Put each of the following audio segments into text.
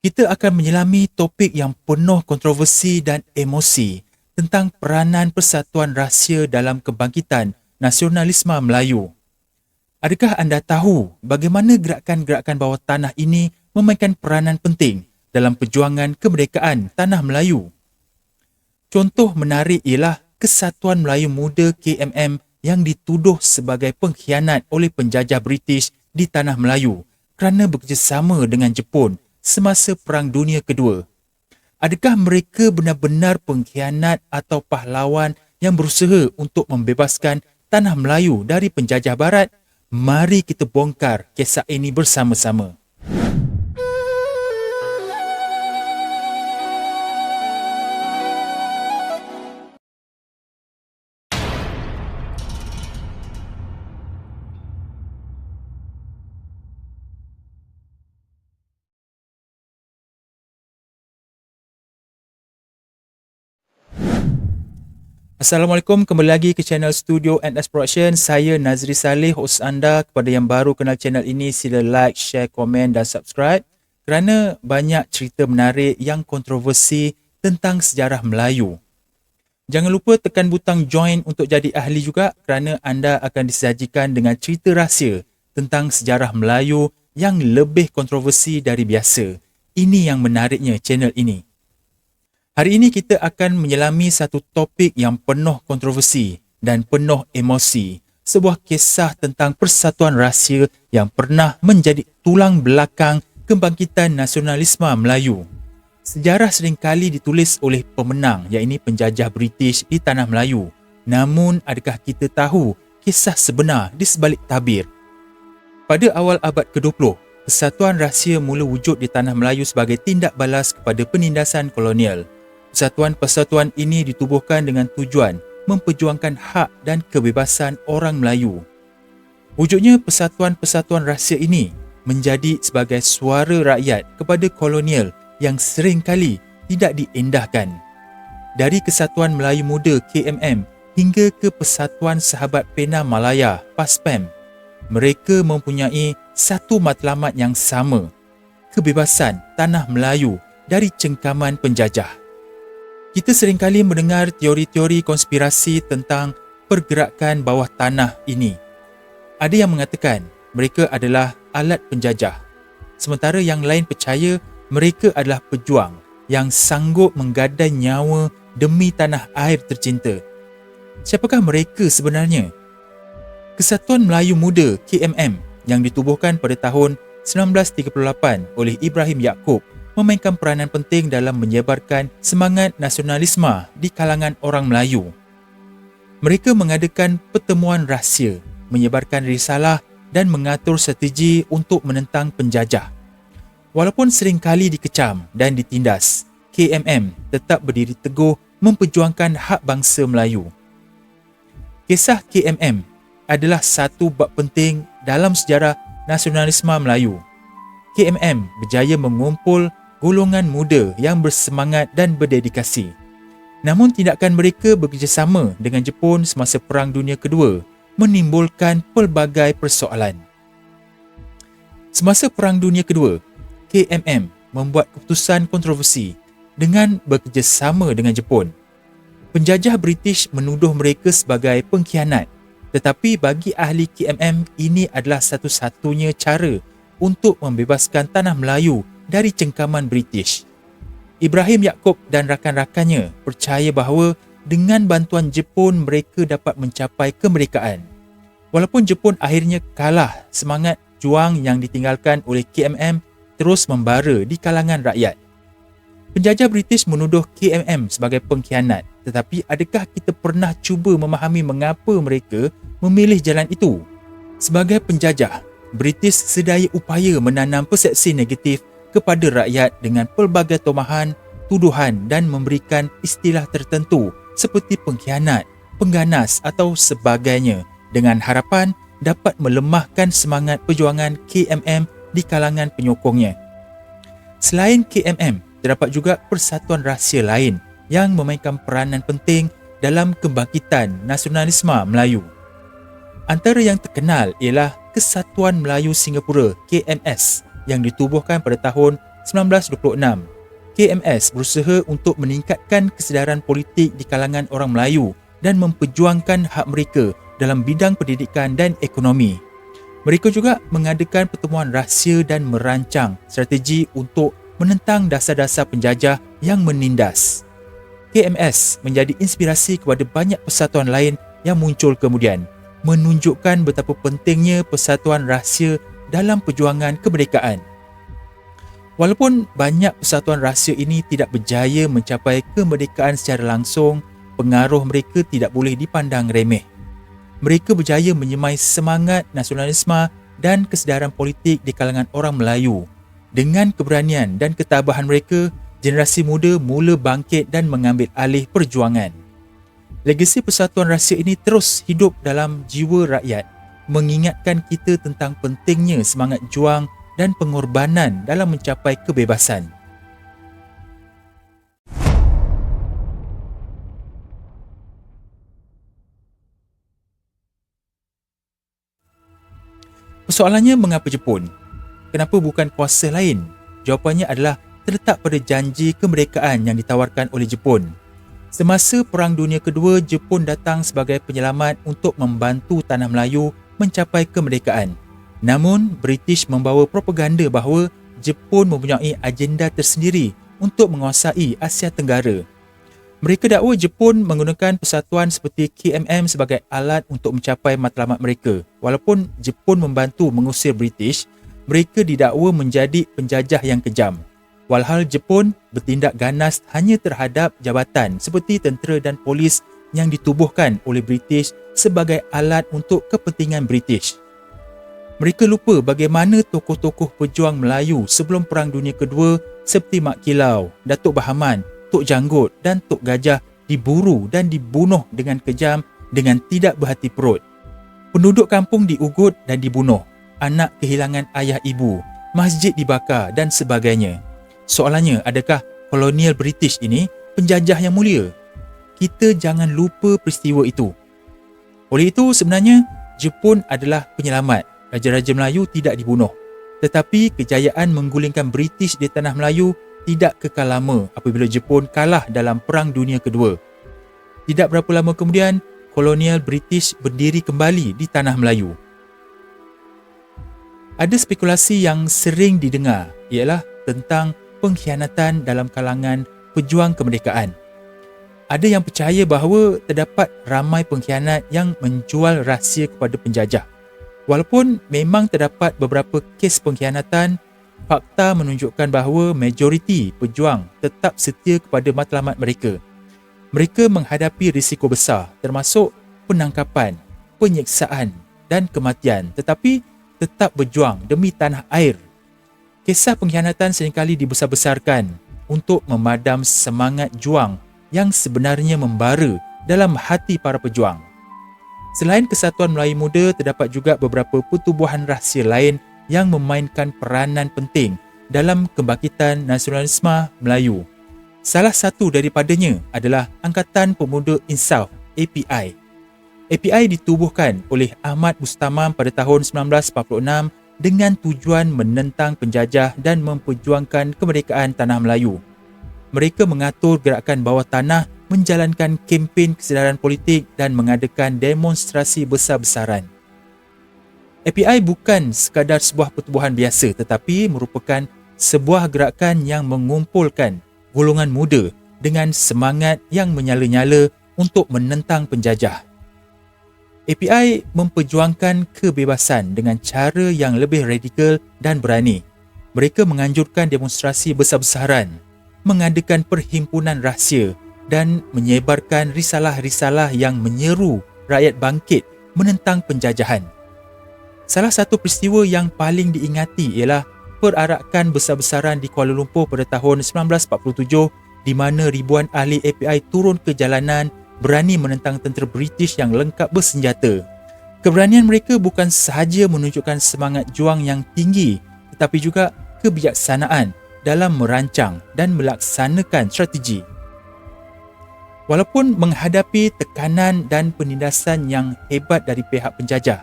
kita akan menyelami topik yang penuh kontroversi dan emosi tentang peranan Persatuan Rahsia dalam kebangkitan nasionalisme Melayu. Adakah anda tahu bagaimana gerakan-gerakan bawah tanah ini memainkan peranan penting dalam perjuangan kemerdekaan tanah Melayu? Contoh menarik ialah Kesatuan Melayu Muda KMM yang dituduh sebagai pengkhianat oleh penjajah British di tanah Melayu kerana bekerjasama dengan Jepun semasa Perang Dunia Kedua. Adakah mereka benar-benar pengkhianat atau pahlawan yang berusaha untuk membebaskan tanah Melayu dari penjajah barat? Mari kita bongkar kisah ini bersama-sama. Assalamualaikum, kembali lagi ke channel Studio and Production. Saya Nazri Saleh, host anda. Kepada yang baru kenal channel ini, sila like, share, komen dan subscribe. Kerana banyak cerita menarik yang kontroversi tentang sejarah Melayu. Jangan lupa tekan butang join untuk jadi ahli juga kerana anda akan disajikan dengan cerita rahsia tentang sejarah Melayu yang lebih kontroversi dari biasa. Ini yang menariknya channel ini. Hari ini kita akan menyelami satu topik yang penuh kontroversi dan penuh emosi. Sebuah kisah tentang persatuan rahsia yang pernah menjadi tulang belakang kebangkitan nasionalisme Melayu. Sejarah seringkali ditulis oleh pemenang iaitu penjajah British di tanah Melayu. Namun adakah kita tahu kisah sebenar di sebalik tabir? Pada awal abad ke-20, Persatuan Rahsia mula wujud di tanah Melayu sebagai tindak balas kepada penindasan kolonial. Persatuan-persatuan ini ditubuhkan dengan tujuan memperjuangkan hak dan kebebasan orang Melayu. Wujudnya persatuan-persatuan rahsia ini menjadi sebagai suara rakyat kepada kolonial yang sering kali tidak diendahkan. Dari Kesatuan Melayu Muda KMM hingga ke Persatuan Sahabat Pena Malaya PASPAM, mereka mempunyai satu matlamat yang sama, kebebasan tanah Melayu dari cengkaman penjajah. Kita seringkali mendengar teori-teori konspirasi tentang pergerakan bawah tanah ini. Ada yang mengatakan mereka adalah alat penjajah. Sementara yang lain percaya mereka adalah pejuang yang sanggup menggadai nyawa demi tanah air tercinta. Siapakah mereka sebenarnya? Kesatuan Melayu Muda KMM yang ditubuhkan pada tahun 1938 oleh Ibrahim Yaakob memainkan peranan penting dalam menyebarkan semangat nasionalisme di kalangan orang Melayu. Mereka mengadakan pertemuan rahsia, menyebarkan risalah dan mengatur strategi untuk menentang penjajah. Walaupun sering kali dikecam dan ditindas, KMM tetap berdiri teguh memperjuangkan hak bangsa Melayu. Kisah KMM adalah satu bab penting dalam sejarah nasionalisme Melayu. KMM berjaya mengumpul golongan muda yang bersemangat dan berdedikasi. Namun tindakan mereka bekerjasama dengan Jepun semasa Perang Dunia Kedua menimbulkan pelbagai persoalan. Semasa Perang Dunia Kedua, KMM membuat keputusan kontroversi dengan bekerjasama dengan Jepun. Penjajah British menuduh mereka sebagai pengkhianat tetapi bagi ahli KMM ini adalah satu-satunya cara untuk membebaskan tanah Melayu dari cengkaman British. Ibrahim Yaakob dan rakan-rakannya percaya bahawa dengan bantuan Jepun mereka dapat mencapai kemerdekaan. Walaupun Jepun akhirnya kalah, semangat juang yang ditinggalkan oleh KMM terus membara di kalangan rakyat. Penjajah British menuduh KMM sebagai pengkhianat, tetapi adakah kita pernah cuba memahami mengapa mereka memilih jalan itu? Sebagai penjajah, British sedaya upaya menanam persepsi negatif kepada rakyat dengan pelbagai tomahan, tuduhan dan memberikan istilah tertentu seperti pengkhianat, pengganas atau sebagainya dengan harapan dapat melemahkan semangat perjuangan KMM di kalangan penyokongnya. Selain KMM, terdapat juga persatuan rahsia lain yang memainkan peranan penting dalam kebangkitan nasionalisme Melayu. Antara yang terkenal ialah Kesatuan Melayu Singapura KMS yang ditubuhkan pada tahun 1926, KMS berusaha untuk meningkatkan kesedaran politik di kalangan orang Melayu dan memperjuangkan hak mereka dalam bidang pendidikan dan ekonomi. Mereka juga mengadakan pertemuan rahsia dan merancang strategi untuk menentang dasar-dasar penjajah yang menindas. KMS menjadi inspirasi kepada banyak persatuan lain yang muncul kemudian, menunjukkan betapa pentingnya persatuan rahsia dalam perjuangan kemerdekaan. Walaupun banyak persatuan rahsia ini tidak berjaya mencapai kemerdekaan secara langsung, pengaruh mereka tidak boleh dipandang remeh. Mereka berjaya menyemai semangat nasionalisme dan kesedaran politik di kalangan orang Melayu. Dengan keberanian dan ketabahan mereka, generasi muda mula bangkit dan mengambil alih perjuangan. Legasi persatuan rahsia ini terus hidup dalam jiwa rakyat, mengingatkan kita tentang pentingnya semangat juang dan pengorbanan dalam mencapai kebebasan. Persoalannya mengapa Jepun? Kenapa bukan kuasa lain? Jawapannya adalah terletak pada janji kemerdekaan yang ditawarkan oleh Jepun. Semasa Perang Dunia Kedua, Jepun datang sebagai penyelamat untuk membantu tanah Melayu mencapai kemerdekaan. Namun, British membawa propaganda bahawa Jepun mempunyai agenda tersendiri untuk menguasai Asia Tenggara. Mereka dakwa Jepun menggunakan persatuan seperti KMM sebagai alat untuk mencapai matlamat mereka. Walaupun Jepun membantu mengusir British, mereka didakwa menjadi penjajah yang kejam. Walhal Jepun bertindak ganas hanya terhadap jabatan seperti tentera dan polis yang ditubuhkan oleh British sebagai alat untuk kepentingan British. Mereka lupa bagaimana tokoh-tokoh pejuang Melayu sebelum Perang Dunia Kedua seperti Mak Kilau, Datuk Bahaman, Tok Janggut dan Tok Gajah diburu dan dibunuh dengan kejam dengan tidak berhati perut. Penduduk kampung diugut dan dibunuh. Anak kehilangan ayah ibu, masjid dibakar dan sebagainya. Soalannya, adakah kolonial British ini penjajah yang mulia? Kita jangan lupa peristiwa itu. Oleh itu, sebenarnya Jepun adalah penyelamat Raja-Raja Melayu tidak dibunuh. Tetapi kejayaan menggulingkan British di tanah Melayu tidak kekal lama apabila Jepun kalah dalam Perang Dunia Kedua. Tidak berapa lama kemudian, kolonial British berdiri kembali di tanah Melayu. Ada spekulasi yang sering didengar ialah tentang pengkhianatan dalam kalangan pejuang kemerdekaan. Ada yang percaya bahawa terdapat ramai pengkhianat yang menjual rahsia kepada penjajah. Walaupun memang terdapat beberapa kes pengkhianatan, fakta menunjukkan bahawa majoriti pejuang tetap setia kepada matlamat mereka. Mereka menghadapi risiko besar termasuk penangkapan, penyiksaan dan kematian tetapi tetap berjuang demi tanah air. Kisah pengkhianatan seringkali dibesar-besarkan untuk memadam semangat juang yang sebenarnya membara dalam hati para pejuang. Selain Kesatuan Melayu Muda, terdapat juga beberapa pertubuhan rahsia lain yang memainkan peranan penting dalam kebangkitan nasionalisme Melayu. Salah satu daripadanya adalah Angkatan Pemuda Insaf API. API ditubuhkan oleh Ahmad Mustamam pada tahun 1946 dengan tujuan menentang penjajah dan memperjuangkan kemerdekaan tanah Melayu. Mereka mengatur gerakan bawah tanah menjalankan kempen kesedaran politik dan mengadakan demonstrasi besar-besaran. API bukan sekadar sebuah pertubuhan biasa tetapi merupakan sebuah gerakan yang mengumpulkan golongan muda dengan semangat yang menyala-nyala untuk menentang penjajah. API memperjuangkan kebebasan dengan cara yang lebih radikal dan berani. Mereka menganjurkan demonstrasi besar-besaran, mengadakan perhimpunan rahsia dan menyebarkan risalah-risalah yang menyeru rakyat bangkit menentang penjajahan. Salah satu peristiwa yang paling diingati ialah perarakan besar-besaran di Kuala Lumpur pada tahun 1947 di mana ribuan ahli API turun ke jalanan berani menentang tentera British yang lengkap bersenjata. Keberanian mereka bukan sahaja menunjukkan semangat juang yang tinggi tetapi juga kebijaksanaan dalam merancang dan melaksanakan strategi. Walaupun menghadapi tekanan dan penindasan yang hebat dari pihak penjajah,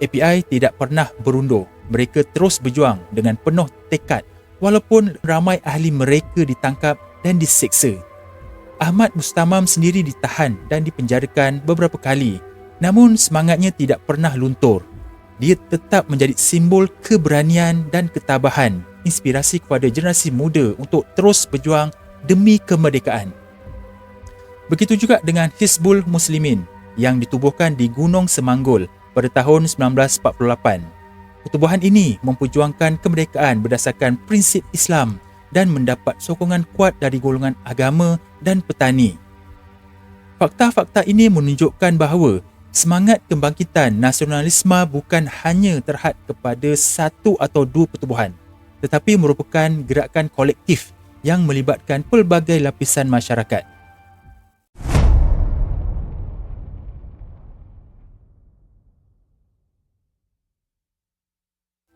API tidak pernah berundur. Mereka terus berjuang dengan penuh tekad walaupun ramai ahli mereka ditangkap dan diseksa. Ahmad Mustamam sendiri ditahan dan dipenjarakan beberapa kali namun semangatnya tidak pernah luntur. Dia tetap menjadi simbol keberanian dan ketabahan, inspirasi kepada generasi muda untuk terus berjuang demi kemerdekaan. Begitu juga dengan Hizbul Muslimin yang ditubuhkan di Gunung Semanggul pada tahun 1948. Pertubuhan ini memperjuangkan kemerdekaan berdasarkan prinsip Islam dan mendapat sokongan kuat dari golongan agama dan petani. Fakta-fakta ini menunjukkan bahawa semangat kebangkitan nasionalisme bukan hanya terhad kepada satu atau dua pertubuhan tetapi merupakan gerakan kolektif yang melibatkan pelbagai lapisan masyarakat.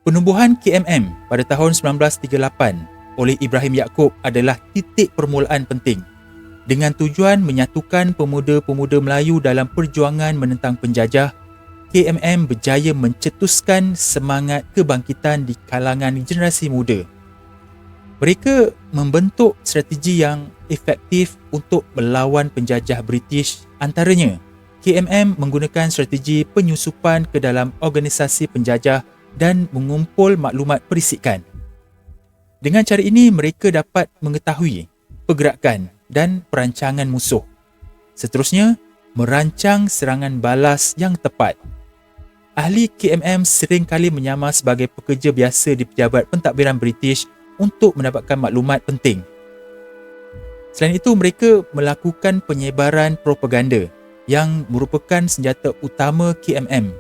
Penubuhan KMM pada tahun 1938 oleh Ibrahim Yaakob adalah titik permulaan penting dengan tujuan menyatukan pemuda-pemuda Melayu dalam perjuangan menentang penjajah. KMM berjaya mencetuskan semangat kebangkitan di kalangan generasi muda. Mereka membentuk strategi yang efektif untuk melawan penjajah British antaranya KMM menggunakan strategi penyusupan ke dalam organisasi penjajah dan mengumpul maklumat perisikan. Dengan cara ini, mereka dapat mengetahui pergerakan dan perancangan musuh. Seterusnya, merancang serangan balas yang tepat. Ahli KMM sering kali menyamar sebagai pekerja biasa di pejabat pentadbiran British untuk mendapatkan maklumat penting. Selain itu, mereka melakukan penyebaran propaganda yang merupakan senjata utama KMM.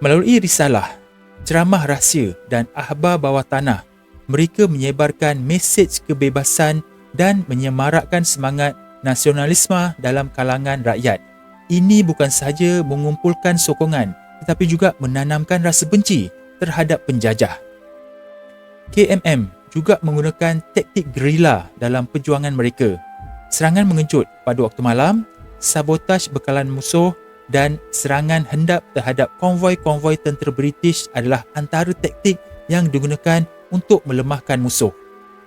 Melalui risalah, ceramah rahsia dan akhbar bawah tanah, mereka menyebarkan mesej kebebasan dan menyemarakkan semangat nasionalisme dalam kalangan rakyat. Ini bukan sahaja mengumpulkan sokongan tetapi juga menanamkan rasa benci terhadap penjajah. KMM juga menggunakan taktik gerila dalam perjuangan mereka. Serangan mengejut pada waktu malam, sabotaj bekalan musuh dan serangan hendap terhadap konvoi-konvoi tentera British adalah antara taktik yang digunakan untuk melemahkan musuh.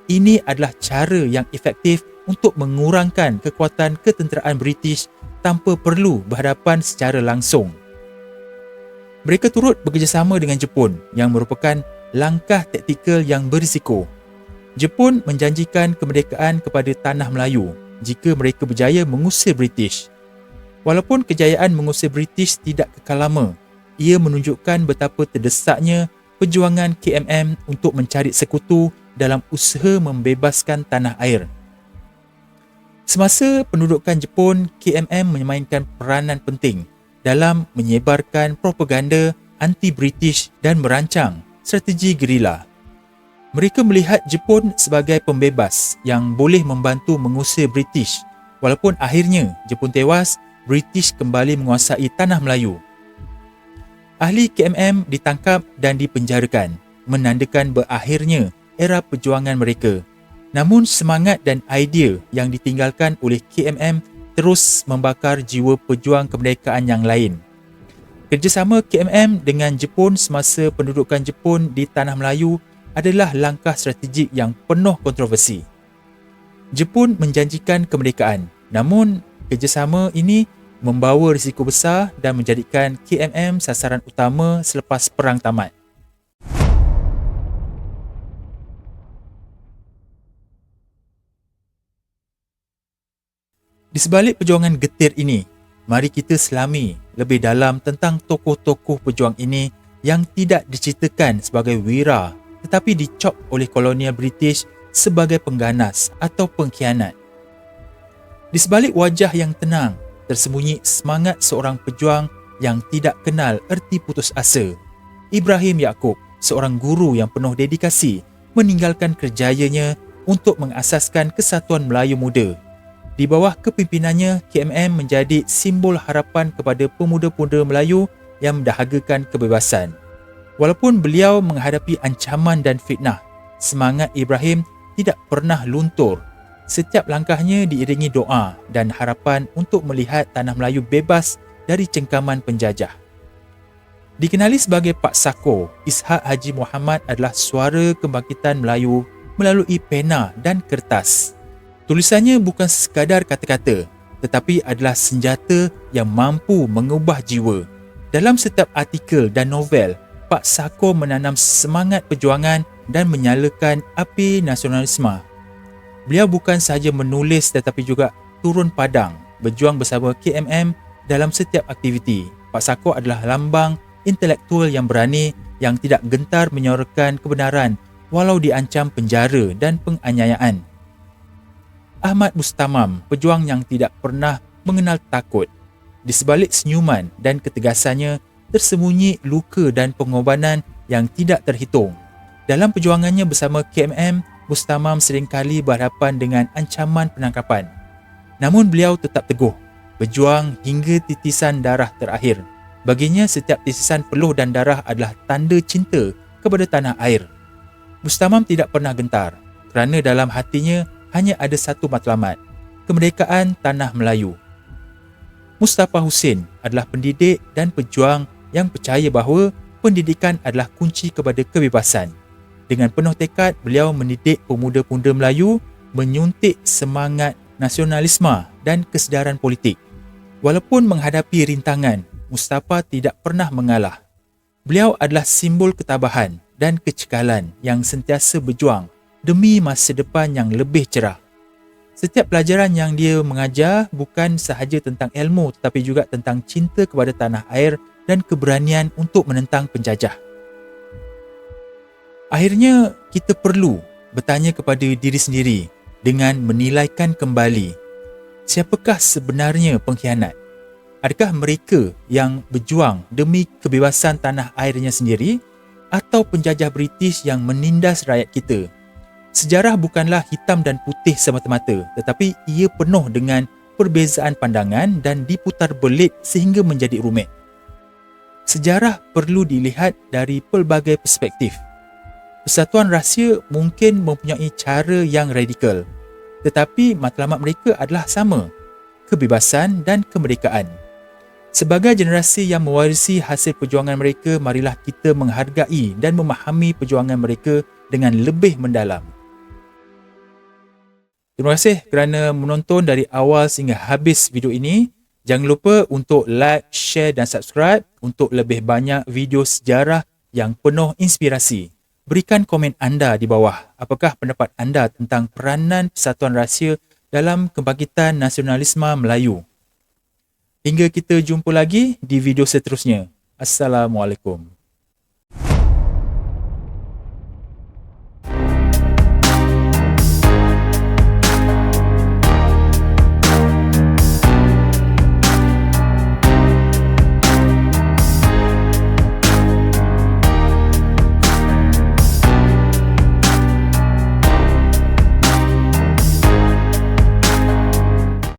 Ini adalah cara yang efektif untuk mengurangkan kekuatan ketenteraan British tanpa perlu berhadapan secara langsung. Mereka turut bekerjasama dengan Jepun yang merupakan langkah taktikal yang berisiko. Jepun menjanjikan kemerdekaan kepada tanah Melayu jika mereka berjaya mengusir British. Walaupun kejayaan mengusir British tidak kekal lama, ia menunjukkan betapa terdesaknya perjuangan KMM untuk mencari sekutu dalam usaha membebaskan tanah air. Semasa pendudukan Jepun, KMM memainkan peranan penting dalam menyebarkan propaganda anti-British dan merancang strategi gerila. Mereka melihat Jepun sebagai pembebas yang boleh membantu mengusir British walaupun akhirnya Jepun tewas British kembali menguasai tanah Melayu. Ahli KMM ditangkap dan dipenjarakan, menandakan berakhirnya era perjuangan mereka. Namun semangat dan idea yang ditinggalkan oleh KMM terus membakar jiwa pejuang kemerdekaan yang lain. Kerjasama KMM dengan Jepun semasa pendudukan Jepun di Tanah Melayu adalah langkah strategik yang penuh kontroversi. Jepun menjanjikan kemerdekaan, namun kerjasama ini membawa risiko besar dan menjadikan KMM sasaran utama selepas perang tamat. Di sebalik perjuangan getir ini, mari kita selami lebih dalam tentang tokoh-tokoh pejuang ini yang tidak diceritakan sebagai wira tetapi dicop oleh kolonial British sebagai pengganas atau pengkhianat. Di sebalik wajah yang tenang, tersembunyi semangat seorang pejuang yang tidak kenal erti putus asa. Ibrahim Yaakob, seorang guru yang penuh dedikasi, meninggalkan kerjayanya untuk mengasaskan kesatuan Melayu muda. Di bawah kepimpinannya, KMM menjadi simbol harapan kepada pemuda-pemuda Melayu yang mendahagakan kebebasan. Walaupun beliau menghadapi ancaman dan fitnah, semangat Ibrahim tidak pernah luntur Setiap langkahnya diiringi doa dan harapan untuk melihat tanah Melayu bebas dari cengkaman penjajah. Dikenali sebagai Pak Sako, Ishak Haji Muhammad adalah suara kebangkitan Melayu melalui pena dan kertas. Tulisannya bukan sekadar kata-kata tetapi adalah senjata yang mampu mengubah jiwa. Dalam setiap artikel dan novel, Pak Sako menanam semangat perjuangan dan menyalakan api nasionalisme. Beliau bukan sahaja menulis tetapi juga turun padang berjuang bersama KMM dalam setiap aktiviti. Pak Sako adalah lambang intelektual yang berani yang tidak gentar menyorakan kebenaran walau diancam penjara dan penganiayaan. Ahmad Mustamam, pejuang yang tidak pernah mengenal takut. Di sebalik senyuman dan ketegasannya tersembunyi luka dan pengorbanan yang tidak terhitung. Dalam perjuangannya bersama KMM, Mustamam seringkali berhadapan dengan ancaman penangkapan. Namun beliau tetap teguh, berjuang hingga titisan darah terakhir. Baginya setiap titisan peluh dan darah adalah tanda cinta kepada tanah air. Mustamam tidak pernah gentar kerana dalam hatinya hanya ada satu matlamat, kemerdekaan tanah Melayu. Mustafa Hussein adalah pendidik dan pejuang yang percaya bahawa pendidikan adalah kunci kepada kebebasan. Dengan penuh tekad, beliau mendidik pemuda-pemuda Melayu menyuntik semangat nasionalisme dan kesedaran politik. Walaupun menghadapi rintangan, Mustafa tidak pernah mengalah. Beliau adalah simbol ketabahan dan kecekalan yang sentiasa berjuang demi masa depan yang lebih cerah. Setiap pelajaran yang dia mengajar bukan sahaja tentang ilmu tetapi juga tentang cinta kepada tanah air dan keberanian untuk menentang penjajah. Akhirnya, kita perlu bertanya kepada diri sendiri dengan menilaikan kembali siapakah sebenarnya pengkhianat Adakah mereka yang berjuang demi kebebasan tanah airnya sendiri atau penjajah British yang menindas rakyat kita? Sejarah bukanlah hitam dan putih semata-mata tetapi ia penuh dengan perbezaan pandangan dan diputar belit sehingga menjadi rumit. Sejarah perlu dilihat dari pelbagai perspektif. Persatuan Rahsia mungkin mempunyai cara yang radikal tetapi matlamat mereka adalah sama, kebebasan dan kemerdekaan. Sebagai generasi yang mewarisi hasil perjuangan mereka, marilah kita menghargai dan memahami perjuangan mereka dengan lebih mendalam. Terima kasih kerana menonton dari awal sehingga habis video ini. Jangan lupa untuk like, share dan subscribe untuk lebih banyak video sejarah yang penuh inspirasi. Berikan komen anda di bawah. Apakah pendapat anda tentang peranan Persatuan Rahsia dalam kebangkitan nasionalisme Melayu? Hingga kita jumpa lagi di video seterusnya. Assalamualaikum.